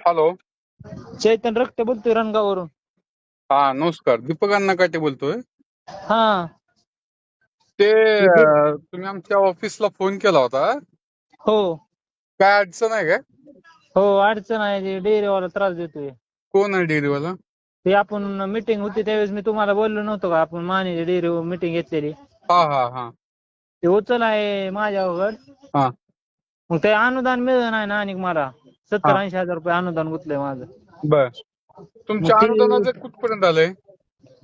Hello. चैतन रक्ते बोलतोय रणगाववरून हा नमस्कार. दीपक अण्णा काटे बोलतोय? हा. ते अं, तुम्ही आमच्या ऑफिसला फोन केला होता. हो. काय अडचण आहे काय हो अडचण आहे. डेअरीवाला त्रास देतोय. कोण आहे डेअरीवाला? ते आपण मीटिंग होती त्यावेळेस मी तुम्हाला बोललो नव्हतो का? आपण माने डेअरी मीटिंग घेतलेली. हा हा हा. ते उचल आहे माझ्यावर. हा. मग ते अनुदान मिळलं नाही ना आणि मला. सत्तर. ऐंशी हजार रुपये अनुदान गुतलंय माझं. बर. तुमच्या मग ते- अनुदानाचं कुठपर्यंत आलंय?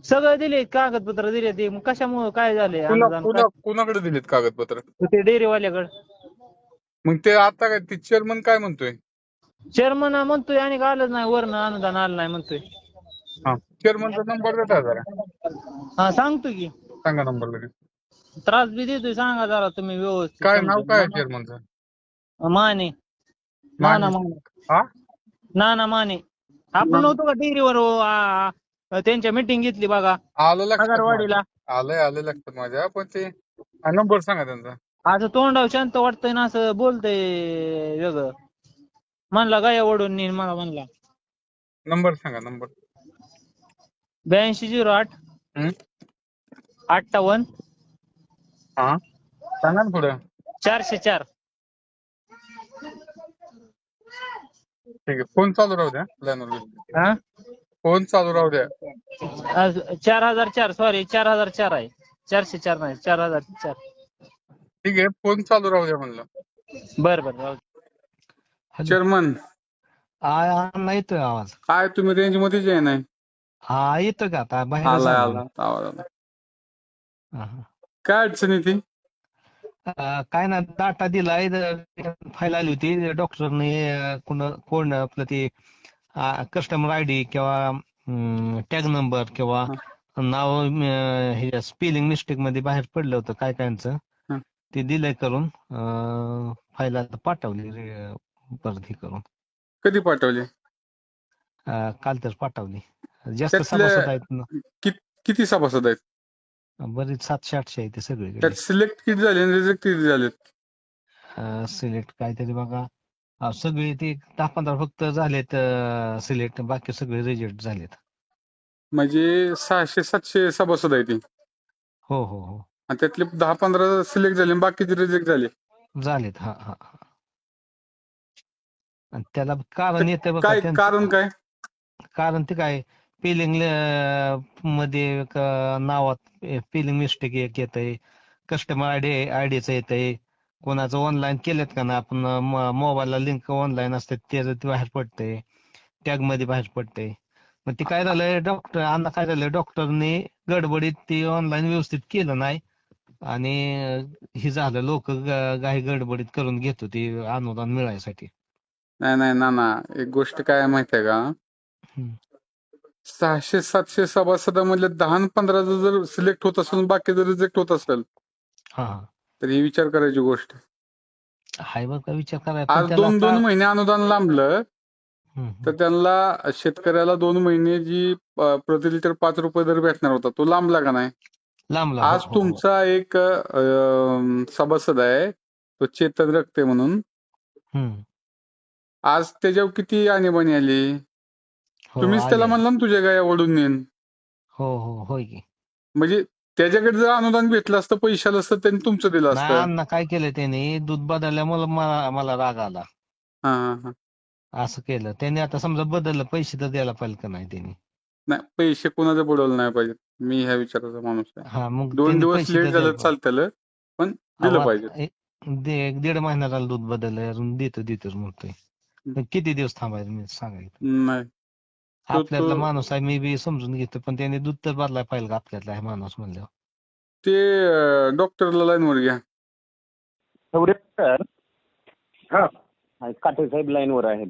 सगळं दिले कागदपत्र दिले ते मग कशामुळे काय झालंय कुणा अनुदान? कुणा कुणाकडे दिलेत कागदपत्र? काय? ते डेअरीवाल्याकडे. मग ते आता काय ते चेअरमन काय म्हणतोय? चेअरमन म्हणतोय आणि आलंच नाही वरनं अनुदान आलं नाही म्हणतोय. चेअरमनचा नंबर देता जरा. हा सांगतो की. सांगा नंबर लगेच. त्रास बी देतोय सांगा जरा तुम्ही व्यवस्थित. काय नाव. काय आहे चेअरमनचं माने. नाना माने. हा? नाना माने. आपण. नव्हतो का डेअरीवर त्यांच्या मीटिंग घेतली बघा. आलं लक्षात. आलंय आलं लक्षात माझ्या. पण ते नंबर सांगा त्यांचा. असं तोंडावर शांत वाटतंय ना असं बोलतंय वेगळं. म्हणला गाया ओढून नेईन मला म्हणला. नंबर सांगा नंबर. ब्याऐंशी झिरो आठ? अठ्ठावन्न. हा. सांगा ना पुढं. चारशे चार. ठीक आहे. फोन चालू राहू द्या लाईनवर हा? फोन चालू राहू द्या. आज चार हजार चार सॉरी चार हजार चार आहे. चारशे चार नाही चार हजार चार. ठीक आहे फोन चालू राहू द्या म्हणलं. बरं बरं राहू दे. चेअरमन हा हा येतोय आवाज. काय तुम्ही रेंज मध्येच आहे नाही? हा येतोय का आता? बाहेर आला आवाज आला काय अडचण आहे ती? काय ना डाटा दिलाय फाईल आली होती. डॉक्टरने कोण कोण आपलं ते कस्टमर आय डी किंवा टॅग नंबर किंवा नाव हे स्पेलिंग मिस्टेकमध्ये बाहेर पडलं होतं काय कायचं हं. ते दिलंय करून फाईल आता पाठवली परत करून. कधी पाठवली? काल तर पाठवली. जास्त सभासद आहेत ना. किती सभासद आहेत? बरीच सातशे आठशे आहे ते सगळीकडे. त्यात सिलेक्ट किती झाले आणि रिजेक्ट किती झालेत? सिलेक्ट काहीतरी बघा. अं, सगळे ते दहा पंधरा फक्त झालेत सिलेक्ट बाकी सगळे रिजेक्ट झालेत. म्हणजे सहाशे सातशे सभासद आहे ती. हो हो हो. आणि त्यातले दहा पंधरा सिलेक्ट झाले आणि बाकीचे रिजेक्ट झाले. झालेत हा हा हा. आणि त्याला कारण येतं बघा काय त्यांचं- कारण काय? कारण ते काय? स्पेलिंगमध्ये क- नावात स्पेलिंग मिस्टेक एक येतंय. कस्टमर आयडी आयडीचं येतंय. कोणाचं ऑनलाईन केलेत का ना आपण मोबाईलला लिंक ऑनलाईन असते त्याचं ते बाहेर पडतंय. टॅगमध्ये बाहेर पडतंय. मग ते काय झालंय? डॉक्टर अण्णा काय झालंय? डॉक्टरने गडबडीत ते ऑनलाईन व्यवस्थित केलं नाही. आणि हे झालं लोक काही गडबडीत करून घेत होती अनुदान मिळायसाठी. नाही नाही ना ना एक गोष्ट काय आहे माहितीये का. सहाशे सातशे सभासदामधले दहा आणि पंधरा जर सिलेक्ट होत असेल बाकी जर रिजेक्ट होत असेल हा हा तर ही विचार करायची गोष्ट आहे. बघ विचार करायचा आज दोन दोन महिने अनुदान लांबलं तर त्यांना शेतकऱ्याला दोन महिने जी प्रति लिटर पाच रुपये दर भेटणार होता तो लांबला का नाही लांब आज हो, हो, हो. तुमचा एक सभासद आहे तो चेतन रक्ते म्हणून. आज त्याच्यावर किती आणीबाणी आली हो, तुम्हीच त्याला. म्हणला ना तुझ्या गाया ओढून नेन. हो हो होय की. म्हणजे त्याच्याकडे जर अनुदान भेटलं असतं पैसे आलं असतं त्यांनी तुमचं दिलं नाही असतं. अण्णा काय केलं त्याने? दूध बदलल्यामुळे मला मला राग आला. हा हा हा. असं केलं. त्याने आता समजा बदललं पैसे तर द्यायला पाहिजे का नाही त्यांनी? नाही पैसे कोणाचं बुडवलं नाही पाहिजे. मी ह्या विचाराचा माणूस आहे. हा मग दोन त्यांनी दिवस पैसे लेट झालं द्यायला चालतं पण दिलं पाहिजे. ए- दे- एक दीड महिना झाला दूध बदललंय अजून देतो देतोच म्हणतोय. पण किती दिवस थांबायचं मी सांगायचं नाही. आपल्यातला माणूस आहे मी बी समजून घेतो पण त्याने दूध तर बदलायला पाहिजे का आपल्यातला आहे माणूस म्हणल्यावर. ते डॉक्टरला लाईनवर घ्या. एवढे सर. हा. काटे साहेब लाईनवर आहेत.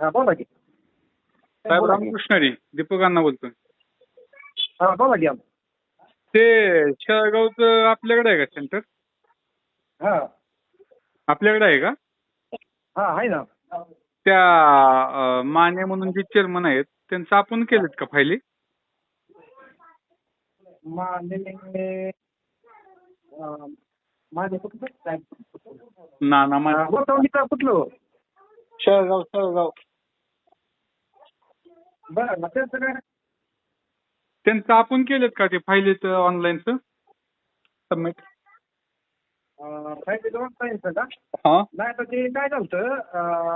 हा बोला की. साहेब बोला की. रामकृष्णरी दीपक अण्णा बोलतोय. हा बोला की. ते शेळगावचं आपल्याकडे आहे का सेंटर हा. आपल्याकडे आहे का? हा आहे ना. त्या माने म्हणून जे चेअरमन आहेत त्यांचं आपण केलेत का फायली? माने कुठलं काय ना ना मा- गोठवणीचं कुठलं? शेळगाव शेळगाव. बरं मग त्यांचं आपण केलेत का ते फाईलीच ऑनलाईनच सबमिट अं, फायदे दोन पाहिजे का हा? नाही तर ते काय झालं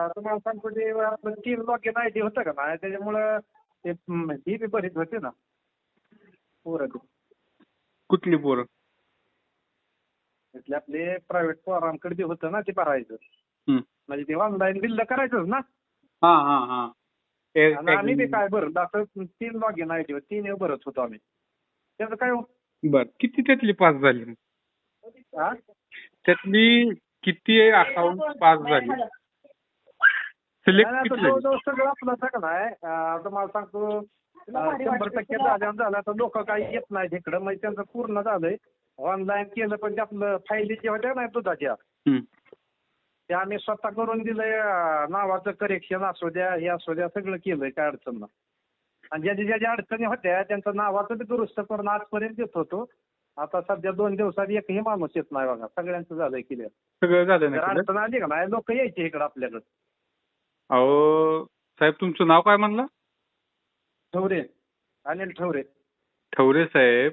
तुम्हाला सांगतो ते आपलं तीन लॉग इन आय डी होतं का नाही? त्याच्यामुळं ते ही बी बरीच होते ना. पोरं ते. कुठली पोरं? त्यातले आपले प्रायव्हेट पोरांकडे बी होतं ना ते भरायचं. म्हणजे ते ऑनलाईन बिल करायचंच ना. हा हा हा. ते- आणि आम्ही बी काय भरलं असं तीन लॉग इन आय डी तीन भरत होतो आम्ही. त्याचं काय हो? बर किती त्यातली पास झाली? त्यातली किती अकाउंट पास झाली? सिलेक्ट नाही, आता किती झाली? जवळजवळ सगळं आपलं सगळं आहे. अं, तुम्हाला सांगतो अं, शंभर टक्के झाल्या झालं तर लोक काही येत नाहीत इकडं. म्हणजे त्यांचं पूर्ण झालंय. ऑनलाईन केलं पण ते आपलं फायली जे होत्या नाही दुधाच्या हम्म. ते आम्ही स्वतः करून दिलंय अं, नावाचं करेक्शन असू द्या हे असू द्या सगळं केलंय काय अडचण नाही. आणि ज्या ज्या ज्या अडचणी होत्या त्यांचं नावाचं बी दुरुस्त करून आजपर्यंत देत होतो. आता सध्या दोन दिवसात एकही माणूस येत नाही बघा. सगळ्यांचं झालंय क्लिअर सगळं झालं जर ना clear? अडचण आली का नाही लोक यायचे इकडं आपल्याकडं. अहो साहेब तुमचं नाव काय म्हणलं? ठवरे. अनिल ठवरे. ठवरे साहेब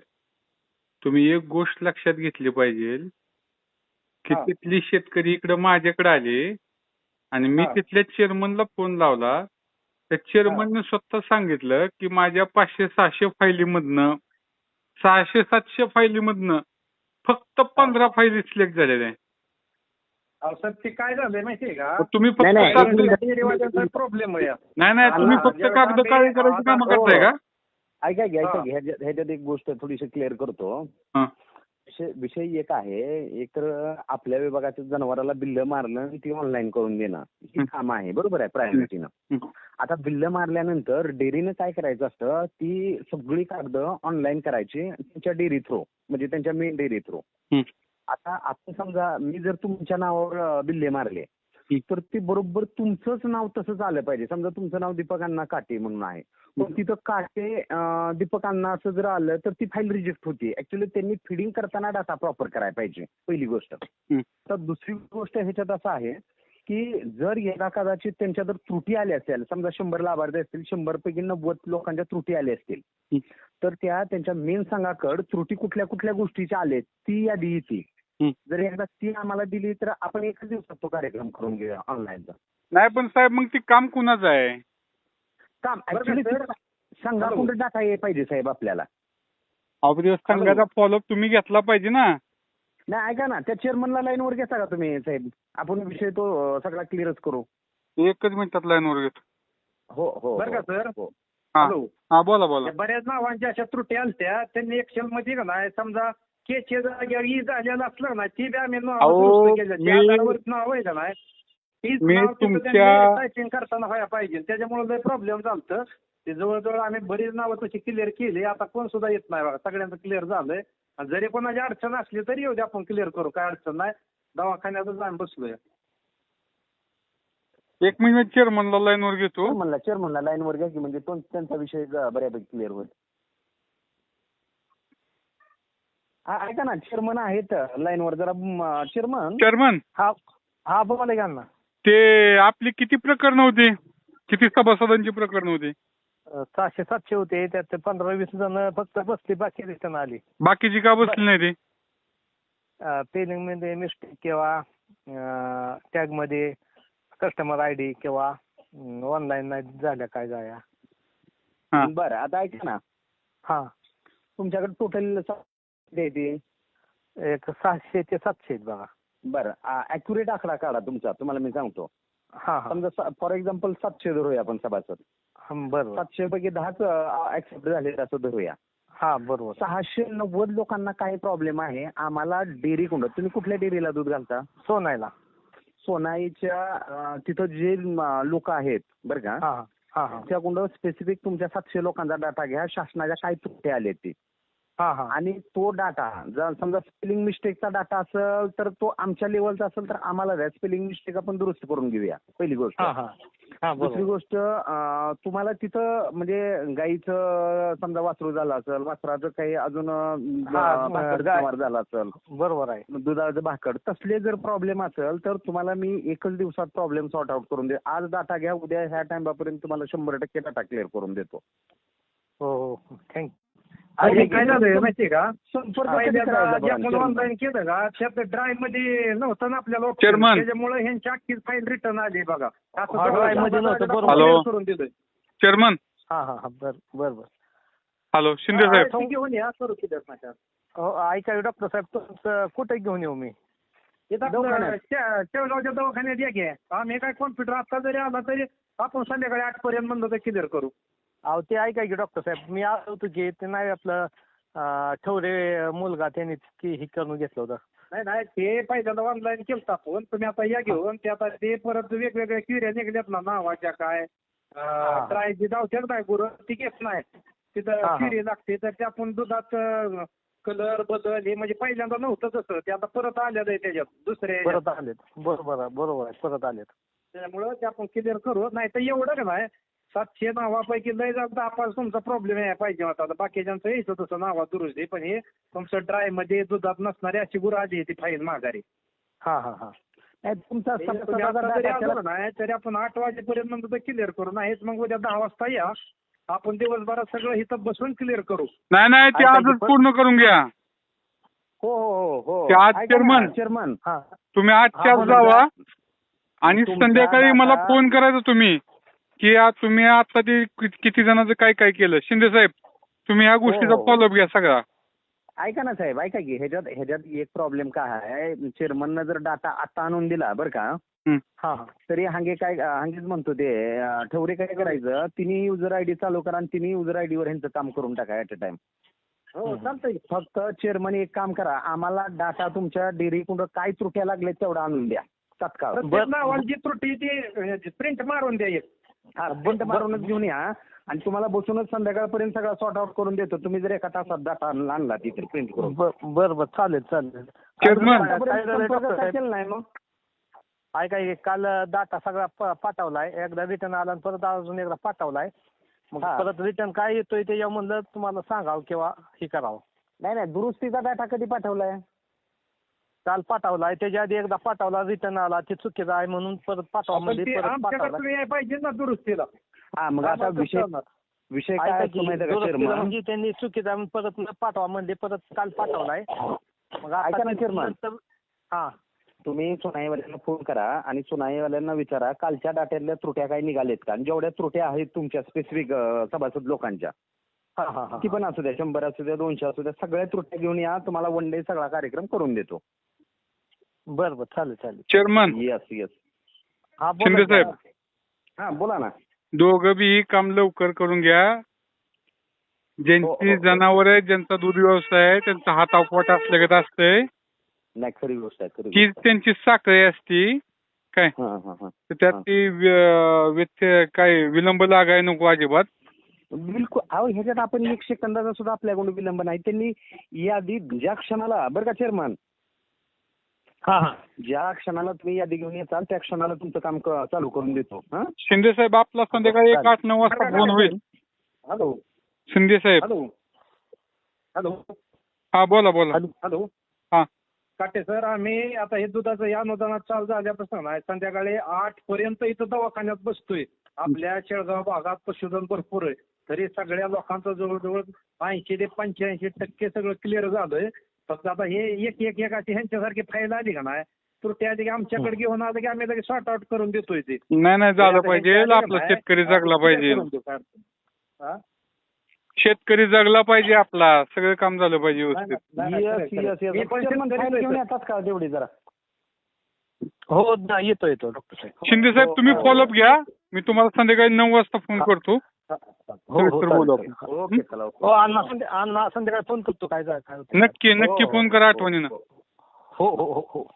तुम्ही एक गोष्ट लक्षात घेतली पाहिजे. की हा. तिथली शेतकरी इकडे माझ्याकडे आले आणि मी हा. तिथल्या चेअरमनला फोन लावला. त्या चेअरमनने स्वतः सांगितलं की माझ्या पाचशे सहाशे फायलीमधनं सहाशे सातशे फायलीमधनं फक्त पंधरा फायली सिलेक्ट झालेल्या आहे अहो सर ते काय झालंय माहितीये का? तुम्ही फक्त नाही, नाही, प्रॉब्लेम आहे. नाही नाही तुम्ही फक्त जेव्हा कागद काळी करायची कामं करताय का? ऐका की ऐका. हा. की ह्याच्यात ह्याच्यात एक गोष्ट थोडीशी क्लिअर करतो. हा. विषय एक आहे एक तर आपल्या विभागाच्या जनावराला बिल्ल मारणं आणि ती ऑनलाईन करून देणं ही. काम आहे बरोबर आहे प्रायोरिटीनं. आता बिल्ल मारल्यानंतर डेअरीनं काय करायचं असतं ती सगळी कागद ऑनलाईन करायची त्यांच्या डेअरी थ्रो म्हणजे त्यांच्या मेन डेअरी थ्रो. आता आता समजा मी जर तुमच्या नावावर बिल्ले मारले हं. तर ते बरोबर तुमचंच नाव तसंच आलं पाहिजे समजा तुमचं नाव दीपक अण्णा काटे म्हणून आहे पण तिथं काटे दीपक अण्णा असं जर आलं तर ती फाईल रिजेक्ट होती ऍक्च्युली त्यांनी फिडिंग करताना डाटा प्रॉपर करायला पाहिजे पहिली गोष्ट हं. तर दुसरी गोष्ट ह्याच्यात असं आहे की जर यदा कदाचित त्यांच्या जर त्रुटी आल्या असेल समजा शंभर लाभार्थी असतील शंभर पैकी नव्वद लोकांच्या त्रुटी आल्या असतील. तर त्या त्यांच्या मेन संघाकडे त्रुटी कुठल्या कुठल्या गोष्टीच्या आल्या ती यादी येते. जर एकदा ती आम्हाला दिली तर आपण एकच दिवसात तो कार्यक्रम करून घेऊया ऑनलाईनचा नाही पण साहेब मग ते काम कुणाचं आहे? काम ऍक्च्युली का, सर? संघाकडे डाटा ये पाहिजे साहेब आपल्याला. अवदिवस संघाचा फॉलोअप तुम्ही घेतला पाहिजे ना. नाही ऐका ना त्या चेअरमनला लाईनवर घेता का तुम्ही साहेब? आपण विषय तो सगळा क्लिअरच करू. एकच मिनिटात लाईनवर घेतो. हो हो बरं का हो, सर? हो. हा. हॅलो हा बोला बोला. बऱ्याच नावांच्या अशा त्रुटी आलत्या त्यांनी एक्सेल मध्ये का नाही समजा केचे जागेवर ई झालेलं असलं ना ती बी आम्ही केलं. त्या मी- आधारावर नाव आहे का नाही तीच मी नाव तिथं तुमच्या- त्यांनी टायपिंग करताना व्हायला पाहिजे त्याच्यामुळे लय प्रॉब्लेम झालतं ते जवळजवळ आम्ही बरीच नावं तशी क्लिअर केली आता कोण सुद्धा येत नाही बघा सगळ्यांचं क्लिअर झालंय आणि जरी कोणाची अडचण असली तरी येऊ दे आपण क्लिअर करू काय अडचण नाही दवाखान्यातच आम्ही बसलोय एक मिनिट चेअरमनला लाईनवर घेतो चेअरमनला चेअरमनला लाईनवर घ्या की म्हणजे तो त्यांचा विषय बऱ्यापैकी क्लिअर होईल हा ऐका ना चेअरमन आहेत लाईनवर जरा चेअरमन चेअरमन हा हा बोला घ्या ना. ते आपली किती प्रकरण होती? किती सभासदांची प्रकरण होती? अं, सहाशे सातशे होते. त्यात पंधरा वीस जण फक्त बसली बाकी रिटर्न आली. बाकीची का बसली नाही ती? पेलिंगमध्ये मिस्टेक किंवा टॅगमध्ये कस्टमर आय डी किंवा ऑनलाईन नाही झाल्या काय जाया. हा. बरं आता ऐका ना. हा. तुमच्याकडे टोटल एक सहाशे ते सातशे आहेत बघा. बरं अॅक्युरेट आकडा काढा तुमचा तुम्हाला मी सांगतो. हा हा. समजा फॉर एक्झाम्पल सातशे धरूया आपण सभासद. हं, बरोबर. सातशे पैकी दहाच ऍक्सेप्ट झाले असं धरूया. हा बरोबर. सहाशे नव्वद लोकांना काय प्रॉब्लेम आहे? आम्हाला डेअरी कोंड तुम्ही कुठल्या डेअरीला दूध घालता? सोनायला सोनाईच्या अं, तिथं जे लोक आहेत बरं का? हा हा हा. हा त्या कुंड स्पेसिफिक तुमच्या सातशे लोकांचा डाटा घ्या शासनाच्या काय त्रुटी आले ते. आणि तो डाटा जर समजा स्पेलिंग मिस्टेकचा डाटा असेल तर तो आमच्या लेवलचा असेल तर आम्हाला द्या स्पेलिंग मिस्टेक आपण दुरुस्त करून घेऊया पहिली गोष्ट. हा हा. हा दुसरी गोष्ट तुम्हाला तिथं म्हणजे गाईचं समजा वासरू झालं असेल वासराचं काही अजून भाकड झाला असेल. बरोबर आहे. दुधाचं भाकड तसले जर प्रॉब्लेम असेल तर तुम्हाला मी एकच दिवसात प्रॉब्लेम सॉर्ट आउट करून दे आज डाटा घ्या उद्या ह्या टाइमापर्यंत तुम्हाला शंभर टक्के डाटा क्लिअर करून देतो. हो हो. थँक्यू आणि काय झालंय माहितीये का? आपण ऑनलाईन केलं का? त्यात मध्ये नव्हतं ना आपल्याला. त्याच्यामुळे ह्यांची फाईल रिटर्न आली बघा. करून चेअरमन हा हा हा बर बर बर. हॅलो शिंदे साहेब. घेऊन या. हो ऐका डॉक्टर साहेब तुमचं कुठे घेऊन येऊ मी? शेवगावच्या दवाखान्यात. या घ्या आम्ही काय कॉम्प्युटर आता जरी आला तरी आपण संध्याकाळी आठ पर्यंत म्हणलं तर क्लिअर करू. अहो ते ऐका की डॉक्टर साहेब मी आलो होतो की ते नाही आपलं अं, ठवरे मुलगा त्यांनी की हे करून घेतलं होतं. नाही नाही ते पहिल्यांदा ऑनलाईन केलं आपण तुम्ही आता या घेऊन ते आता ते परत वेगवेगळ्या क्युऱ्या निघल्यात ना नावाच्या काय हा. ट्राय जी धावत्यात काय गुरु ती घेत नाही. हा, तिथं हा. क्युरी लागते तर ते आपण दुधात कलर बदल हे म्हणजे पहिल्यांदा नव्हतं तसं. ते आता परत आलेलं आहे त्याच्यात दुसऱ्या ह्याच्यात. परत आलेत. बरोबर आहे बरोबर आहे परत आलेत. त्यामुळं ते आपण क्लिअर करू. नाही तर एवढं का नाही सातशे नावापैकी लय जात दहा पाच तुमचा प्रॉब्लेम आहे पाहिजे होता. आता बाकीच्यांचं यायचं तसं नावात दुरुस्ती पण हे तुमचं ड्रायमध्ये दुधात नसणारी अशी गुरु आली ती फाईल माघारी. हा हा हा. नाही, तुमचा तुम्ही आता जरी आलो नाही तरी आपण आठ वाजेपर्यंत क्लिअर करू नाहीच मग उद्या दहा वाजता या. आपण दिवसभरात सगळं इथं बसून क्लिअर करू. नाही नाही ते आजच पूर्ण करून घ्या. हो हो हो हो. ते आज ऐका ना, chairman. chairman. हा. तुम्ही हा, आजच्या बोला जावा आणि संध्याकाळी मला फोन करायचा तुम्ही. की आज तुम्ही आता ते कि- किती जणांचं काय काय केलं? शिंदे साहेब तुम्ही ह्या गोष्टीचा हो. फॉलोअप घ्या सगळा. ऐका ना साहेब ऐका की ह्याच्यात ह्याच्यात एक प्रॉब्लेम काय आहे? चेअरमननं जर डाटा आता आणून दिला बरं का हं. हा हा तरी हांगे काय हांगेच म्हणतो ते अं, ठवरे काय करायचं? तिन्ही युजर आयडी चालू करा आणि तिन्ही युजर आयडी वर ह्यांचं काम करून टाका ऍट अ टाइम हो चालतंय. फक्त चेअरमन एक काम करा. आम्हाला डाटा तुमच्या डेअरी कुठं काय त्रुट्या लागल्या तेवढा आणून द्या. तत्काळ. प्रत्येक नावाला जी त्रुटी ती प्रिंट मारून द्या एक. हा प्रिंट मारूनच घेऊन या. आणि तुम्हाला बसूनच संध्याकाळपर्यंत सगळा सॉर्ट आउट करून देतो. तुम्ही जर एका तासात डाटा आणला तिथे प्रिंट करून. बर बर चालेल चालेल. नाही मग? ऐका काल डाटा सगळा पाठवलाय. एकदा रिटर्न आला आणि परत अजून एकदा पाठवलाय. मग हा. परत रिटर्न काय येतोय ते म्हणलं तुम्हाला सांगावं किंवा हे करावं. नाही नाही दुरुस्तीचा डाटा कधी पाठवलाय? काल पाठवलाय त्याच्या आधी एकदा पाठवला रिटर्न आला ते चुकीचं आहे म्हणून परत पाठवा पण म्हणजे ते परत पाठवला. यायला पाहिजे ना दुरुस्तीला. हा मग आता आम्हाला विषय कसं होणार? विषय काय ऐका असतो की माहिती का दुरुस्तीला चेअरमन म्हणजे त्यांनी चुकीचं आहे म्हणून परत न पाठवा म्हणजे परत काल पाठवलाय. मग आता ऐका ना, ते chairman. नंतर- हा. तुम्ही सुनाईवाल्यांना फोन करा आणि सुनाईवाल्यांना विचारा कालच्या डाट्यातल्या त्रुट्या काही निघालेत का? आणि जेवढ्या त्रुट्या आहेत तुमच्या स्पेसिफिक सभासद लोकांच्या हा हा हा. ती पण असू द्या शंभर असू द्या दोनशे असू द्या सगळ्या त्रुट्या घेऊन या तुम्हाला वन डे सगळा कार्यक्रम करून देतो. बर बर. चालेल चालेल. चेअरमन येस येस हा शिंदे. साहेब. हा बोला ना. दोघं बी काम लवकर करून घ्या. हो, ज्यांची हो. जनावर आहे ज्यांचा दूध व्यवसाय आहे त्यांचा हात अफवाट असल्यागत असतंय. नाही खरी गोष्ट आहे खरी की गोष्ट आहे. त्यांची साखळी असती. काय? हा हा हा. तर त्यात ती व्य- व्यत्य- काय विलंब लागाय नको अजिबात. बिलकुल. अहो ह्याच्यात आपण एक सेकंदाचा सुद्धा आपल्याकडून विलंब नाही. त्यांनी यादी ज्या क्षणाला बरं का चेअरमन हा हा ज्या क्षणाला तुम्ही यादी घेऊन येताल त्या क्षणाला तुमचं काम क- चालू करून देतो. हा? शिंदे साहेब आपला संध्याकाळी एक आठ नऊ वाजता फोन होईल. हॅलो. शिंदे साहेब. हॅलो. हॅलो. हा बोला बोला. हॅलो हा. काटे सर आम्ही आता हे दुधाचं या अनुदानात चालू झाल्यापासून आहे संध्याकाळी आठ पर्यंत इथं दवाखान्यात बसतोय. आपल्या शेळगाव भागात पशुधन भरपूर आहे. तरी सगळ्या लोकांचं जवळजवळ ऐंशी ते पंच्याऐंशी टक्के सगळं क्लिअर झालंय. फक्त आता हे एक एक एक अशी ह्यांच्यासारखी फाईल आली का नाही आली की आमच्याकडे घेऊन आलं की आम्ही लगेच सॉर्ट आउट करून देतोय ते. नाही नाही झालं पाहिजे. आपला शेतकरी जगला पाहिजे. हा? शेतकरी जगला पाहिजे आपला. सगळं काम झालं पाहिजे व्यवस्थित. नाही, नाही, येस खरंय, येस खरंय. मी पण येस चेअरमन शेतकरीच फाईल आहे, घेऊन सर. येतात का तेवढी जरा? हो ना येतो येतो डॉक्टर साहेब. शिंदे साहेब हो, तुम्ही हो. फॉलोअप घ्या. मी तुम्हाला संध्याकाळी नऊ वाजता फोन करतो. हो हो ओके चला हो संध्याकाळी फोन करतो काय काय. नक्की नक्की फोन करा आठवणीनं. हो हो हो.